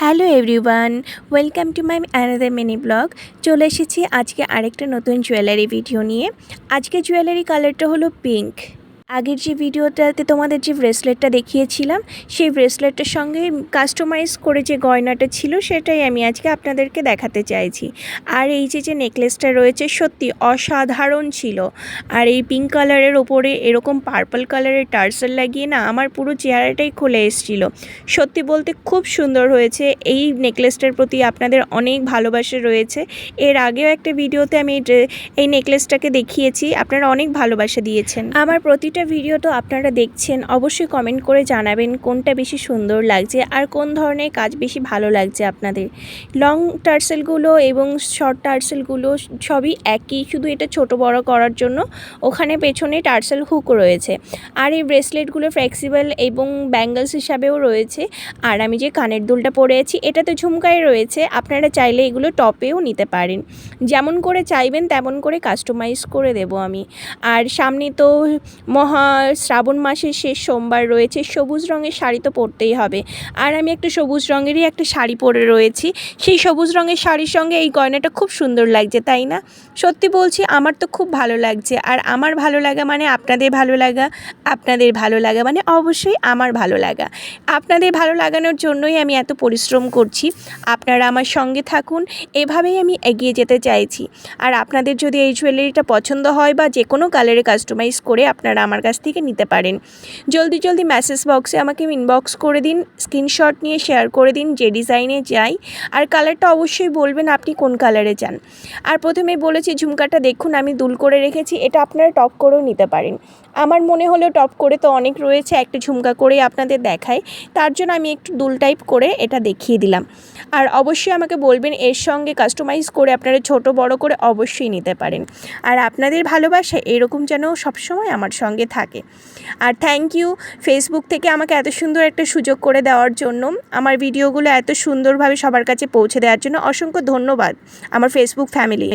Hello everyone, welcome to my another mini blog চলে এসেছি আজকে আরেকটা নতুন জুয়েলারি ভিডিও নিয়ে। আজকে জুয়েলারি কালারটা হলো পিঙ্ক আগের যে ভিডিওটাতে তোমাদের যে ব্রেসলেটটা দেখিয়েছিলাম, সেই ব্রেসলেটটার সঙ্গে কাস্টমাইজ করে যে গয়নাটা ছিল, সেটাই আমি আজকে আপনাদেরকে দেখাতে চাইছি। আর এই যে যে নেকলেসটা রয়েছে, সত্যি অসাধারণ ছিল। আর এই পিঙ্ক কালারের ওপরে এরকম পার্পল কালারের টার্সেল লাগিয়ে না, আমার পুরো চেহারাটাই খুলে এসেছিল। সত্যি বলতে খুব সুন্দর হয়েছে। এই নেকলেসটার প্রতি আপনাদের অনেক ভালোবাসা রয়েছে। এর আগেও একটা ভিডিওতে আমি এই নেকলেসটাকে দেখিয়েছি, আপনারা অনেক ভালোবাসা দিয়েছেন। আমার প্রতিটা ভিডিও তো আপনারা দেখছেন, অবশ্যই কমেন্ট করে জানাবেন কোনটা বেশি সুন্দর লাগছে আর কোন ধরনের কাজ বেশি ভালো লাগছে আপনাদের। লং টার্সেলগুলো এবং শর্ট টার্সেলগুলো সবই একই, শুধু এটা ছোট বড় করার জন্য ওখানে পেছনে টার্সেল হুক রয়েছে। আর এই ব্রেসলেটগুলো ফ্লেক্সিবল এবং ব্যাঙ্গলস হিসাবেও রয়েছে। আর আমি যে কানের দুলটা পরে আছি এটা তো ঝুমকায় রয়েছে, আপনারা চাইলে এগুলো টপেও নিতে পারেন। যেমন করে চাইবেন, তেমন করে কাস্টমাইজ করে দেব আমি। আর সামনে তো শ্রাবণ মাসের শেষ সোমবার রয়েছে। সবুজ রঙের শাড়ি তো পরতেই হবে। আর আমি একটা সবুজ রঙেরই একটা শাড়ি পরে রয়েছি। সেই সবুজ রঙের শাড়ির সঙ্গে এই গয়নাটা খুব সুন্দর লাগছে, তাই না? সত্যি বলছি, আমার তো খুব ভালো লাগছে। আর আমার ভালো লাগা মানে আপনাদের ভালো লাগা। আপনাদের ভালো লাগা মানে অবশ্যই আমার ভালো লাগা। আপনাদের ভালো লাগানোর জন্যই আমি এত পরিশ্রম করছি। আপনারা আমার সঙ্গে থাকুন, এভাবেই আমি এগিয়ে যেতে চাইছি। আর আপনাদের যদি এই জুয়েলারিটা পছন্দ হয় বা যে কোনো কালারে কাস্টমাইজ করে আপনারা আমার কাছ থেকে নিতে পারেন। জলদি জলদি মেসেজ বক্সে আমাকে ইনবক্স করে দিন স্ক্রিনশট নিয়ে শেয়ার করে দিন, যে ডিজাইনে যাই। আর কালারটা অবশ্যই বলবেন আপনি কোন কালারে চান আর প্রথমে বলেছি ঝুমকাটা দেখুন, আমি দুল করে রেখেছি, এটা আপনারা টপ করেও নিতে পারেন। আমার মনে হলো টপ করে তো অনেক রয়েছে, একটা ঝুমকা করে আপনাদের দেখাই। তার জন্য আমি একটু দুল টাইপ করে এটা দেখিয়ে দিলাম। আর অবশ্যই আমাকে বলবেন, এর সঙ্গে কাস্টমাইজ করে আপনারা ছোট, বড় করে অবশ্যই নিতে পারেন। আর আপনাদের ভালোবাসা এরকম যেন সবসময় আমার সঙ্গে থাকে। আর থ্যাংক ইউ ফেসবুক থেকে আমাকে এত সুন্দর একটা সুযোগ করে দেওয়ার জন্য, আমার ভিডিওগুলো এত সুন্দরভাবে সবার কাছে পৌঁছে দেওয়ার জন্য অসংখ্য ধন্যবাদ আমার ফেসবুক ফ্যামিলি